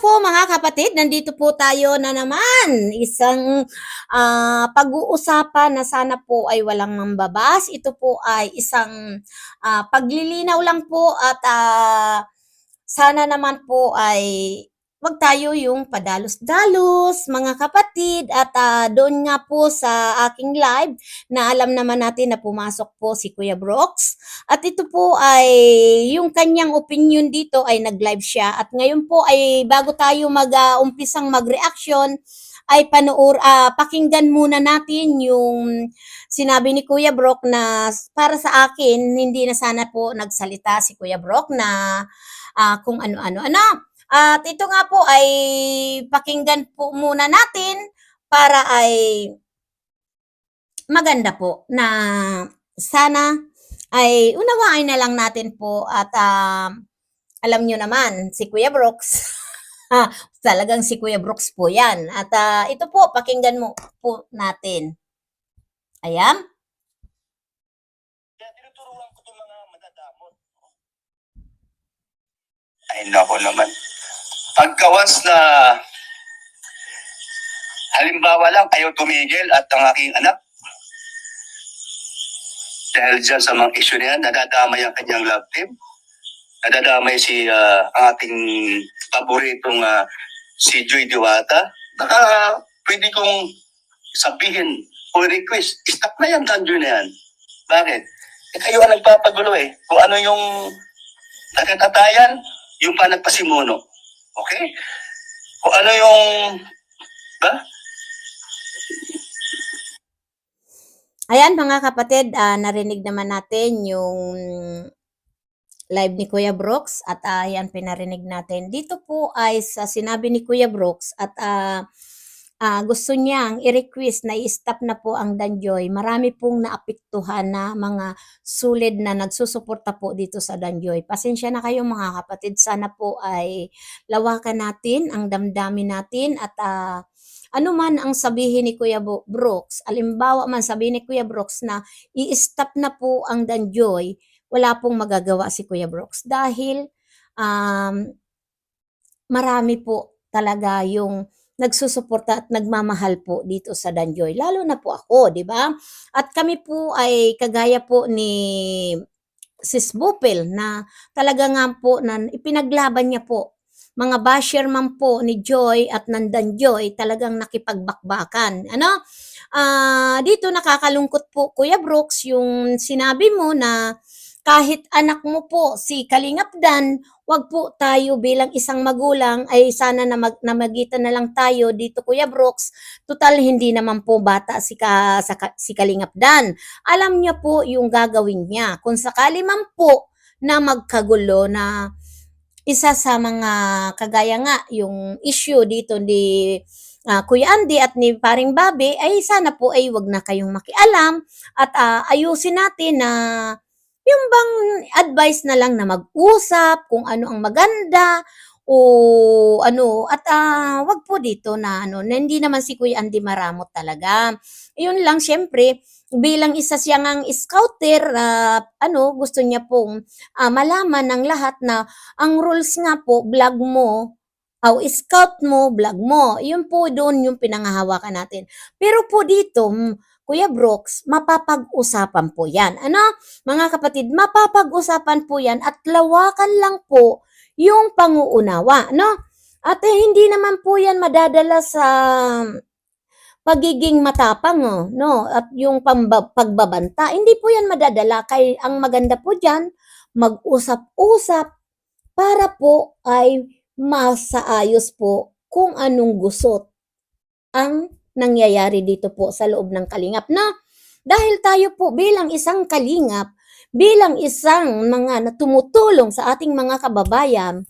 po mga kapatid, nandito po tayo na naman. Isang ah, pag-uusapan na sana po ay walang mambabas. Ito po ay isang ah, paglilinaw lang po at ah, sana naman po ay wag tayo yung padalos-dalos mga kapatid at ah, doon nga po sa aking live na alam naman natin na pumasok po si Kuya Brooks at ito po ay yung kanyang opinion dito ay nag-live siya at ngayon po ay bago tayo mag-umpisang mag-reaction ay panoor ah, pakinggan muna natin yung sinabi ni Kuya Brock na para sa akin hindi na sana po nagsalita si Kuya Brock na ah, kung ano-ano. Ano? At ito nga po ay pakinggan po muna natin para ay maganda po na sana ay unawain na lang natin po at ah, alam nyo naman, si Kuya Brooks, ah, talagang si Kuya Brooks po yan. At ah, ito po, pakinggan mo po natin. Ayan. Kaya tinuturuan ko itong mga madadamot. Ay, nako naman. Pagka na halimbawa lang kayo tumigil at ang aking anak dahil dyan sa mga issue na yan, nadadamay ang kanyang love team. Nadadamay si ah, ang ating paboritong ah, si Joy Diwata. Baka pwede kong sabihin o request, stop na yan, Danjo na yan. Bakit? Eh, kayo ang nagpapagulo eh. Kung ano yung nakatatayan, yung pa nagpasimuno. Okay? Kung ano yung, ba? Ayan mga kapatid, ah, narinig naman natin yung live ni Kuya Brooks at ah, ayan pinarinig natin. Dito po ay sa sinabi ni Kuya Brooks at ah, ah, gusto niyang i-request na i-stop na po ang Danjoy. Marami pong naapektuhan na mga sulid na nagsusuporta po dito sa Danjoy. Pasensya na kayo mga kapatid, sana po ay lawakan natin ang damdamin natin at ah, ano man ang sabihin ni Kuya Brooks, alimbawa man sabihin ni Kuya Brooks na i-stop na po ang Danjoy, wala pong magagawa si Kuya Brooks dahil um, marami po talaga yung nagsusuporta at nagmamahal po dito sa Danjoy. Lalo na po ako, di ba? At kami po ay kagaya po ni Sis Bupil na talaga nga po na ipinaglaban niya po mga basher man po ni Joy at Nandan Joy talagang nakipagbakbakan. Ano? Ah, dito nakakalungkot po Kuya Brooks yung sinabi mo na kahit anak mo po si Kalingap Dan, wag po tayo bilang isang magulang ay sana na mag, namagitan na lang tayo dito Kuya Brooks. Total hindi naman po bata si ka, sa, si Kalingap Dan. Alam niya po yung gagawin niya. Kung sakali man po na magkagulo na isa sa mga kagaya nga yung issue dito ni ah, Kuya Andy at ni Paring Babe ay sana po ay wag na kayong makialam at ah, ayusin natin na yung bang advice na lang na mag-usap kung ano ang maganda o ano at ah, wag po dito na ano na hindi naman si Kuya Andy maramot talaga. Yun lang syempre bilang isa siyang ang scouter ah, ano gusto niya pong ah, malaman ng lahat na ang rules nga po, vlog mo, o scout mo, vlog mo. Yun po doon yung pinangahawakan natin. Pero po dito, mm, Kuya Brooks, mapapag-usapan po yan. Ano? Mga kapatid, mapapag-usapan po yan at lawakan lang po yung panguunawa. No? At eh, hindi naman po yan madadala sa pagiging matapang, oh, no? At yung pagbabanta, hindi po yan madadala. Kay ang maganda po diyan, mag-usap-usap para po ay masaayos po kung anong gusot ang nangyayari dito po sa loob ng kalingap na dahil tayo po bilang isang kalingap, bilang isang mga na tumutulong sa ating mga kababayan,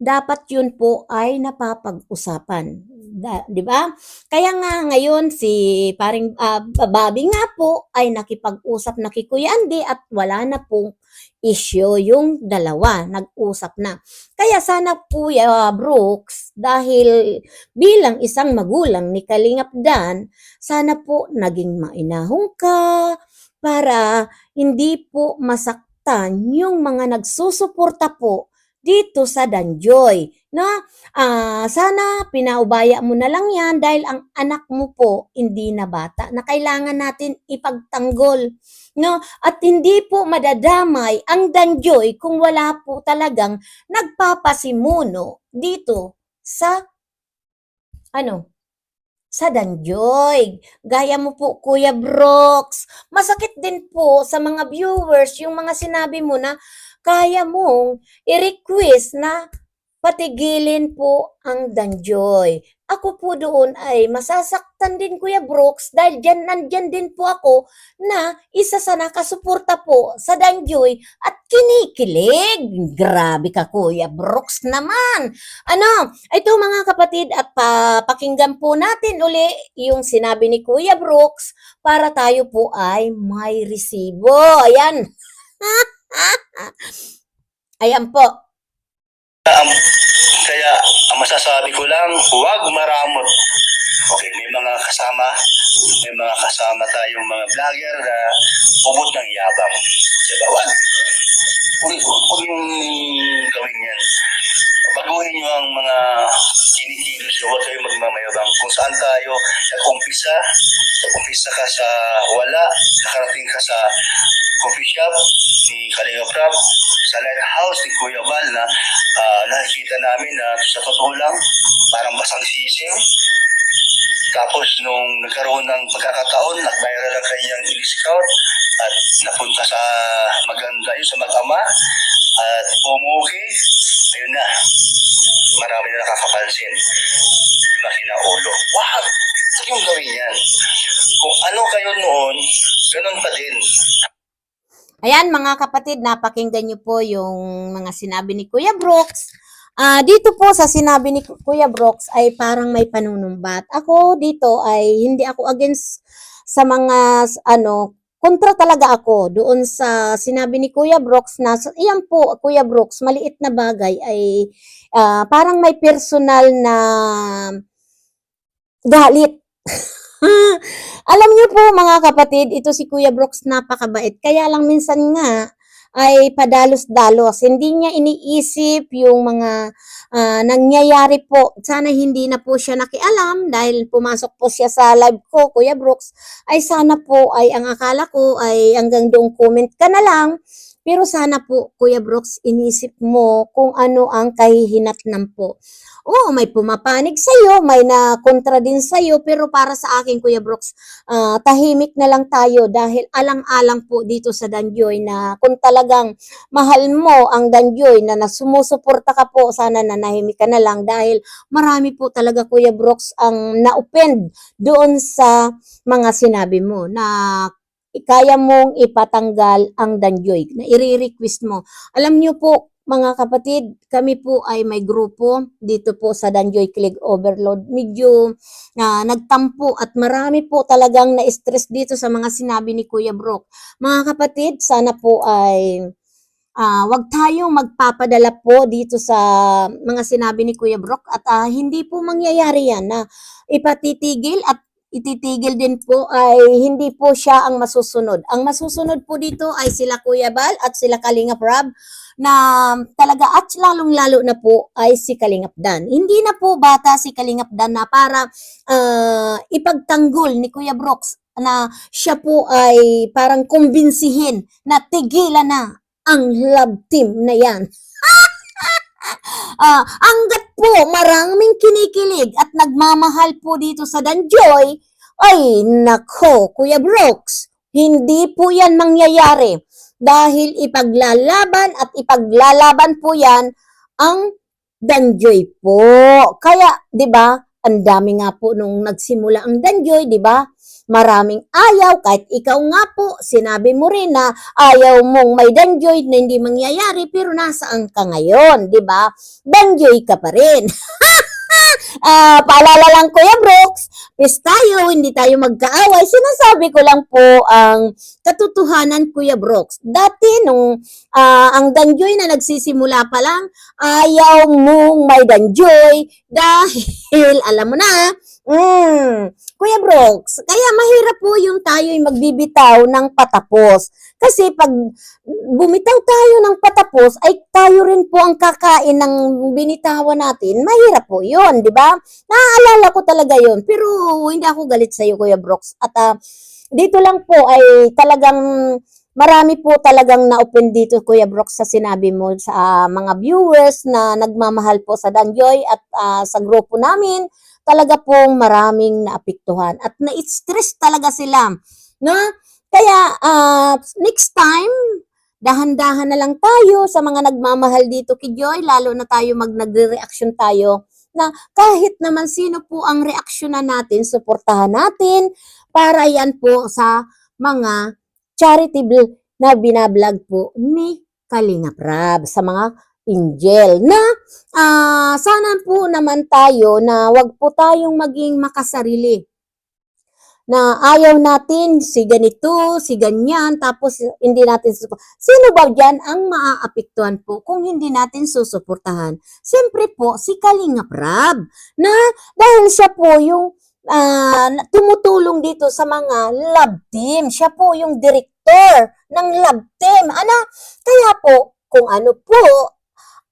dapat yun po ay napapag-usapan. 'Di ba? Kaya nga ngayon si paring ah, Bobby nga po ay nakipag-usap na kay Kuya Andy at wala na pong issue yung dalawa, nag-usap na. Kaya sana Kuya Brooks dahil bilang isang magulang ni Kalingap Dan, sana po naging mainahong ka para hindi po masaktan yung mga nagsusuporta po dito sa Danjoy. No? Ah, sana pinaubaya mo na lang yan dahil ang anak mo po hindi na bata na kailangan natin ipagtanggol. No? At hindi po madadamay ang Danjoy kung wala po talagang nagpapasimuno dito sa ano? Sa Danjoy. Gaya mo po, Kuya Brooks. Masakit din po sa mga viewers yung mga sinabi mo na kaya mong i-request na patigilin po ang Danjoy. Ako po doon ay masasaktan din Kuya Brooks dahil dyan, nandyan din po ako na isa sa nakasuporta po sa Danjoy at kinikilig. Grabe ka Kuya Brooks naman. Ano, ito mga kapatid at pa, pakinggan po natin uli yung sinabi ni Kuya Brooks para tayo po ay may resibo. Ayan. Ayan po. Um, kaya ang masasabi ko lang, huwag maramot. Okay, may mga kasama, may mga kasama tayong mga vlogger na ubod ng yabang. Diba? Wag. Huwag, huwag yung gawin yan. Baguhin nyo ang mga nyo. Huwag kayong magmamayabang. Kung saan tayo nag-umpisa, nag-umpisa ka sa wala, nakarating ka sa coffee shop ni Kalinga Prab, sa lighthouse ni Kuya Val na ah, nakikita namin na sa totoo lang, parang basang sisiw. Tapos nung nagkaroon ng pagkakataon, nag-viral ang kanyang scout at napunta sa maganda yun sa mag-ama at umuwi, ayun na, marami na nakakapansin. Laki na ulo. Wow! Saan yung gawin yan? Kung ano kayo noon, ganun pa din. Ayan mga kapatid, napakinggan niyo po yung mga sinabi ni Kuya Brooks. Ah, dito po sa sinabi ni Kuya Brooks ay parang may panunumbat. Ako dito ay hindi ako against sa mga ano, kontra talaga ako doon sa sinabi ni Kuya Brooks na iyan po Kuya Brooks, maliit na bagay ay ah, parang may personal na galit. Alam niyo po mga kapatid, ito si Kuya Brooks napakabait. Kaya lang minsan nga ay padalos-dalos. Hindi niya iniisip yung mga ah, nangyayari po. Sana hindi na po siya nakialam dahil pumasok po siya sa live ko, Kuya Brooks. Ay sana po ay ang akala ko ay hanggang doong comment ka na lang. Pero sana po, Kuya Brooks, inisip mo kung ano ang kahihinatnan po. Oo, may pumapanig sa'yo, may na kontra din sa'yo, pero para sa akin, Kuya Brooks, ah, tahimik na lang tayo dahil alang-alang po dito sa Danjoy na kung talagang mahal mo ang Danjoy na nasumusuporta ka po, sana nanahimik ka na lang dahil marami po talaga, Kuya Brooks, ang na-offend doon sa mga sinabi mo na kaya mong ipatanggal ang Danjoy, na i-request mo. Alam niyo po, mga kapatid, kami po ay may grupo dito po sa Danjoy Click Overload. Medyo ah, nagtampo at marami po talagang na-stress dito sa mga sinabi ni Kuya Brook. Mga kapatid, sana po ay ah, wag tayong magpapadala po dito sa mga sinabi ni Kuya Brook at ah, hindi po mangyayari yan na ipatitigil at ititigil din po ay hindi po siya ang masusunod. Ang masusunod po dito ay sila Kuya Bal at sila Kalinga Prab na talaga at lalong-lalo na po ay si Kalingap Dan. Hindi na po bata si Kalingap Dan na para ah, ipagtanggol ni Kuya Brooks na siya po ay parang kumbinsihin na tigilan na ang love team na yan. Ah, hanggat po maraming kinikilig at nagmamahal po dito sa Danjoy, ay nako, Kuya Brooks, hindi po yan mangyayari dahil ipaglalaban at ipaglalaban po yan ang Danjoy po. Kaya, 'di ba? Ang dami nga po nung nagsimula ang Danjoy, 'di ba? Maraming ayaw kahit ikaw nga po sinabi mo rin na ayaw mong may Danjoy na hindi mangyayari pero nasaan ka ngayon, 'di ba? Danjoy ka pa rin. Ah, paalala lang Kuya Brooks, is tayo, hindi tayo magkaaway. Sinasabi ko lang po ang katotohanan Kuya Brooks. Dati nung ah, ang Danjoy na nagsisimula pa lang, ayaw mong may Danjoy dahil alam mo na, Mm. Kuya Brooks, kaya mahirap po yung tayo'y magbibitaw ng patapos. Kasi pag bumitaw tayo ng patapos, ay tayo rin po ang kakain ng binitawan natin. Mahirap po yun, di ba? Naaalala ko talaga yun. Pero hindi ako galit sa iyo, Kuya Brooks. At ah, dito lang po ay talagang marami po talagang na-open dito, Kuya Brooks, sa sinabi mo sa ah, mga viewers na nagmamahal po sa Danjoy at ah, sa grupo namin talaga pong maraming naapektuhan at na-stress talaga sila. No? Kaya ah, next time, dahan-dahan na lang tayo sa mga nagmamahal dito kay Joy, lalo na tayo mag nagre-reaction tayo na kahit naman sino po ang reaksyonan natin, suportahan natin para yan po sa mga charitable na binablog po ni Kalinga Prab sa mga angel na ah sana po naman tayo na wag po tayong maging makasarili na ayaw natin si ganito, si ganyan, tapos hindi natin. Sino ba dyan ang maaapektuhan po kung hindi natin susuportahan? Siyempre po, si Kalinga Prab, na dahil siya po yung ah, tumutulong dito sa mga lab team. Siya po yung director ng lab team. Ano? Kaya po, kung ano po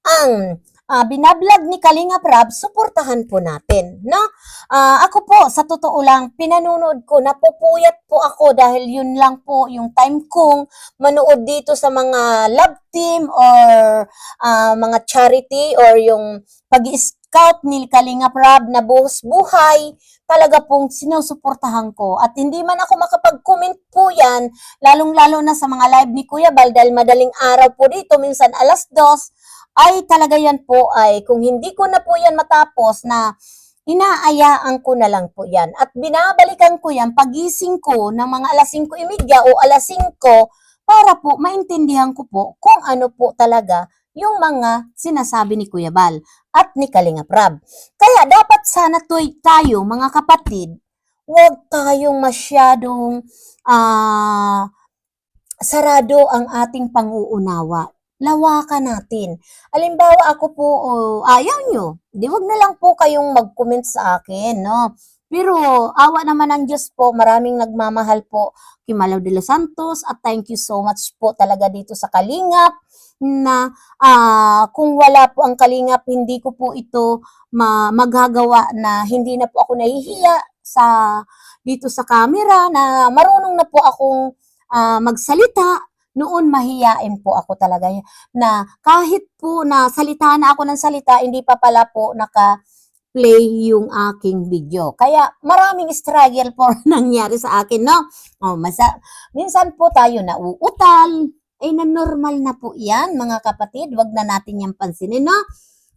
ang ah, binablog ni Kalinga Prab, suportahan po natin, no? Ah, ako po, sa totoo lang, pinanonood ko, napupuyat po ako dahil yun lang po yung time kong manood dito sa mga love team or ah, mga charity or yung pag-scout ni Kalinga Prab na buhos buhay, talaga pong sinusuportahan ko. At hindi man ako makapag-comment po yan, lalong-lalo na sa mga live ni Kuya Bal dahil madaling araw po dito, minsan alas dos, ay talaga yan po ay kung hindi ko na po yan matapos na inaayaan ko na lang po yan. At binabalikan ko yan pagising ko ng mga alas 5.30 o alas 5 para po maintindihan ko po kung ano po talaga yung mga sinasabi ni Kuya Bal at ni Kalinga Prab. Kaya dapat sana tayo mga kapatid, huwag tayong masyadong ah sarado ang ating panguunawa lawakan natin. Alimbawa, ako po, oh, ayaw nyo. Di wag na lang po kayong mag-comment sa akin, no? Pero, awa naman ng Diyos po, maraming nagmamahal po kay Malaw de los Santos at thank you so much po talaga dito sa Kalingap na ah, kung wala po ang Kalingap, hindi ko po ito ma- magagawa na hindi na po ako nahihiya sa dito sa camera na marunong na po akong ah, magsalita. Noon mahiyain po ako talaga na kahit po na salita na ako ng salita, hindi pa pala po naka-play yung aking video. Kaya maraming struggle po nangyari sa akin, no? Oh, masa, minsan po tayo nauutal, ay na normal na po yan, mga kapatid. Wag na natin yan pansinin, no?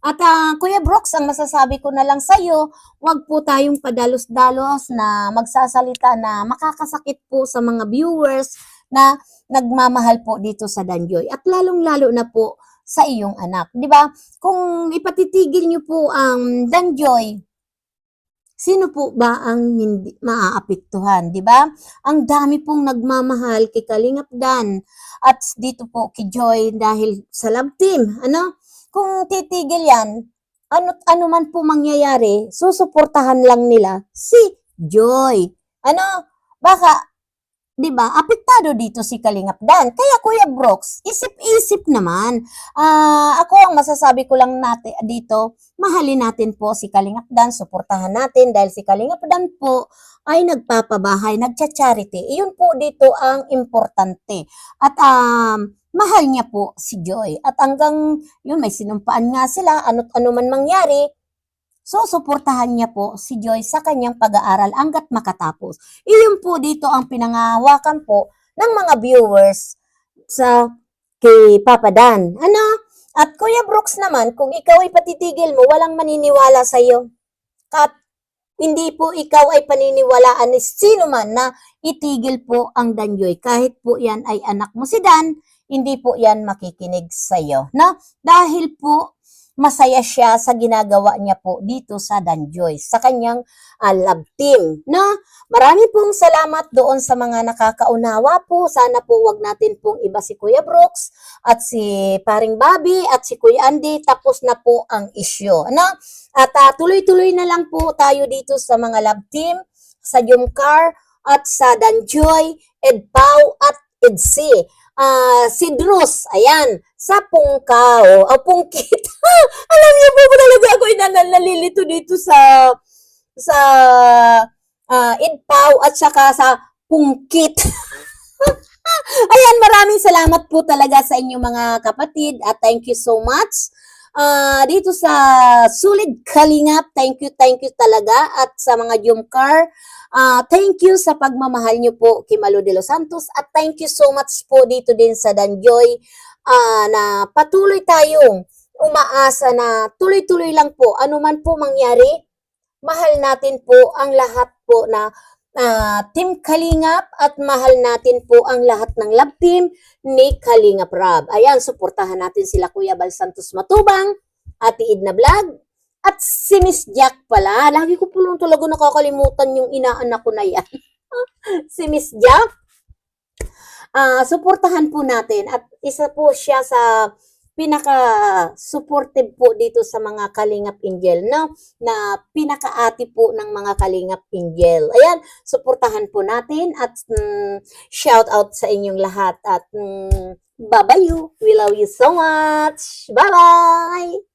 At ah, Kuya Brooks, ang masasabi ko na lang sa'yo, wag po tayong padalos-dalos na magsasalita na makakasakit po sa mga viewers na nagmamahal po dito sa Danjoy. At lalong-lalo na po sa iyong anak. Di ba? Kung ipatitigil niyo po ang Danjoy, sino po ba ang hindi maaapektuhan, di ba? Ang dami pong nagmamahal kay Kalingap Dan at dito po kay Joy dahil sa love team. Ano? Kung titigil yan, ano, ano man po mangyayari, susuportahan lang nila si Joy. Ano? Baka 'di ba? Apektado dito si Kalingap Dan. Kaya Kuya Brooks, isip-isip naman. Ah, ako ang masasabi ko lang natin dito, mahalin natin po si Kalingap Dan, suportahan natin dahil si Kalingap Dan po ay nagpapabahay, nagcha-charity. Iyon po dito ang importante. At um, mahal niya po si Joy. At hanggang yun, may sinumpaan nga sila, ano't ano man mangyari, So, suportahan niya po si Joy sa kanyang pag-aaral hanggat makatapos. Iyon po dito ang pinangahawakan po ng mga viewers sa kay Papa Dan. Ano? At Kuya Brooks naman, kung ikaw ay patitigil mo, walang maniniwala sa iyo. At hindi po ikaw ay paniniwalaan ni sino man na itigil po ang Danjoy. Kahit po yan ay anak mo si Dan, hindi po yan makikinig sa iyo. No? Dahil po masaya siya sa ginagawa niya po dito sa Danjoy, sa kanyang ah, love team. No? Marami pong salamat doon sa mga nakakaunawa po. Sana po wag natin pong iba si Kuya Brooks at si Paring Bobby at si Kuya Andy. Tapos na po ang issue. Ano? At ah, tuloy-tuloy na lang po tayo dito sa mga love team, sa Jumcar at sa Danjoy, Ed Pau at Ed C. Ah, si Drus, ayan, sa Pungkaw, o Pungkit. Alam niyo po talaga ako nalilito dito sa sa ah, Ed Pau at saka sa Pungkit. Ayan, maraming salamat po talaga sa inyong mga kapatid at thank you so much. Ah, dito sa Sulit Kalingap, thank you, thank you talaga. At sa mga Jumcar, ah thank you sa pagmamahal niyo po kay Malo de los Santos. At thank you so much po dito din sa Danjoy. Ah, na patuloy tayong umaasa na tuloy-tuloy lang po anuman po mangyari mahal natin po ang lahat po na ah, Team Kalingap at mahal natin po ang lahat ng love team ni Kalingap Rab. Ayan, suportahan natin sila Kuya Bal Santos Matubang, Ate Idna Vlog, at si Miss Jack pala. Lagi ko po lang talaga nakakalimutan yung inaanak ko na yan. si Miss Jack. Ah, suportahan po natin at isa po siya sa pinaka-supportive po dito sa mga Kalingap Angel, no? Na pinaka-ati po ng mga Kalingap Angel. Ayan, suportahan po natin at mm, shout out sa inyong lahat at mm, bye-bye you. We love you so much. Bye-bye!